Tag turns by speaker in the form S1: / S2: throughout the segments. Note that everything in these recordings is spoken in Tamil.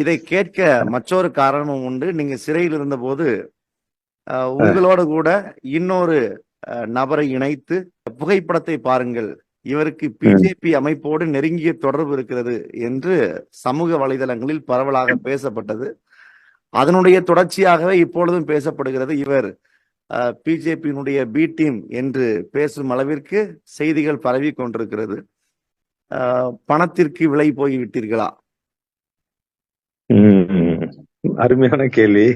S1: இதை கேட்க மற்றொரு காரணமும் உண்டு. நீங்க சிறையில் இருந்தபோது உங்களோடு கூட இன்னொரு நபரை இணைத்து புகைப்படத்தை பாருங்கள். இவருக்கு பிஜேபி அமைப்போடு நெருங்கிய தொடர்பு இருக்கிறது என்று சமூக வலைதளங்களில் பரவலாக பேசப்பட்டது. அதனுடைய தொடர்ச்சியாகவே இப்பொழுதும் பேசப்படுகிறது. இவர் பிஜேபியினுடைய பி டீம் என்று பேசும் அளவிற்கு செய்திகள் பரவி கொண்டிருக்கிறது. பணத்திற்கு விலை போய் விட்டீர்களா
S2: அருமையான கேள்வி.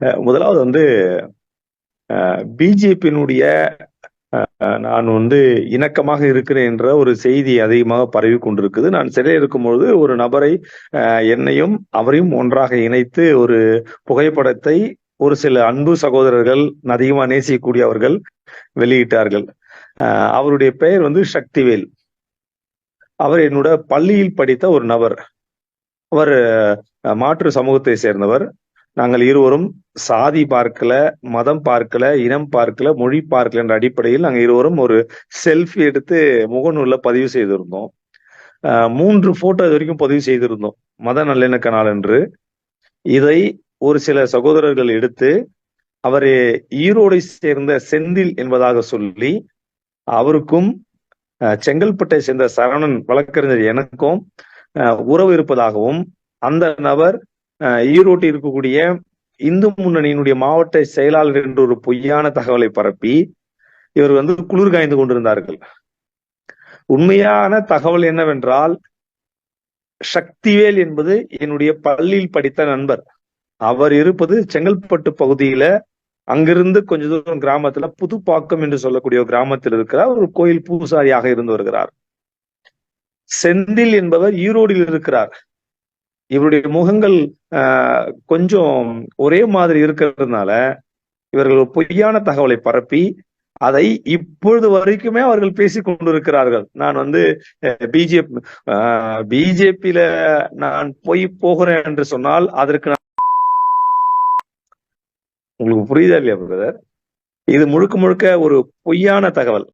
S2: அஹ், முதலாவது வந்து பிஜேபியினுடைய நான் வந்து இணக்கமாக இருக்கிறேன் என்ற ஒரு செய்தி அதிகமாக பரவி கொண்டிருக்குது. நான் சிறையில் இருக்கும்பொழுது ஒரு நபரை அஹ், என்னையும் அவரையும் ஒன்றாக இணைத்து ஒரு புகைப்படத்தை ஒரு சில அன்பு சகோதரர்கள் அதிகமா நேசிக்கக்கூடியவர்கள் வெளியிட்டார்கள். அவருடைய பெயர் வந்து சக்திவேல். அவர் என்னோட பள்ளியில் படித்த ஒரு நபர். அவர் மாற்று சமூகத்தை சேர்ந்தவர். நாங்கள் இருவரும் சாதி பார்க்கல மதம் பார்க்கல இனம் பார்க்கல மொழி பார்க்கல என்ற அடிப்படையில் நாங்கள் இருவரும் ஒரு செல்ஃபி எடுத்து முகநூல்ல பதிவு செய்திருந்தோம். அஹ், மூன்று போட்டோ இது வரைக்கும் பதிவு செய்திருந்தோம். மத நல்லிணக்க நாள் என்று இதை ஒரு சில சகோதரர்கள் எடுத்து அவரை ஈரோடை சேர்ந்த செந்தில் என்பதாக சொல்லி அவருக்கும் செங்கல்பட்டை சேர்ந்த சரவணன் வழக்கறிஞர் எனக்கும் உறவு இருப்பதாகவும் அந்த நபர் அஹ், ஈரோட்டில் இருக்கக்கூடிய இந்து முன்னணியினுடைய மாவட்ட செயலாளர் என்ற ஒரு பொய்யான தகவலை பரப்பி இவர் வந்து குளிர் காய்ந்து கொண்டிருந்தார்கள். உண்மையான தகவல் என்னவென்றால் சக்திவேல் என்பது என்னுடைய பள்ளியில் படித்த நண்பர். அவர் இருப்பது செங்கல்பட்டு பகுதியில அங்கிருந்து கொஞ்ச தூரம் கிராமத்துல புதுப்பாக்கம் என்று சொல்லக்கூடிய ஒரு கிராமத்தில் இருக்கிறார். ஒரு கோயில் பூசாரியாக இருந்து வருகிறார். செந்தில் என்பவர் ஈரோடில் இருக்கிறார். இவருடைய முகங்கள் ஆஹ், கொஞ்சம் ஒரே மாதிரி இருக்கிறதுனால இவர்கள் பொய்யான தகவலை பரப்பி அதை இப்பொழுது வரைக்குமே அவர்கள் பேசி கொண்டிருக்கிறார்கள். நான் வந்து பிஜேபி பிஜேபியில நான் போய் போகிறேன் என்று சொன்னால் அதற்கு நான் உங்களுக்கு புரியுதா இல்லையா பிரதர்? இது முழுக்க முழுக்க ஒரு பொய்யான தகவல்.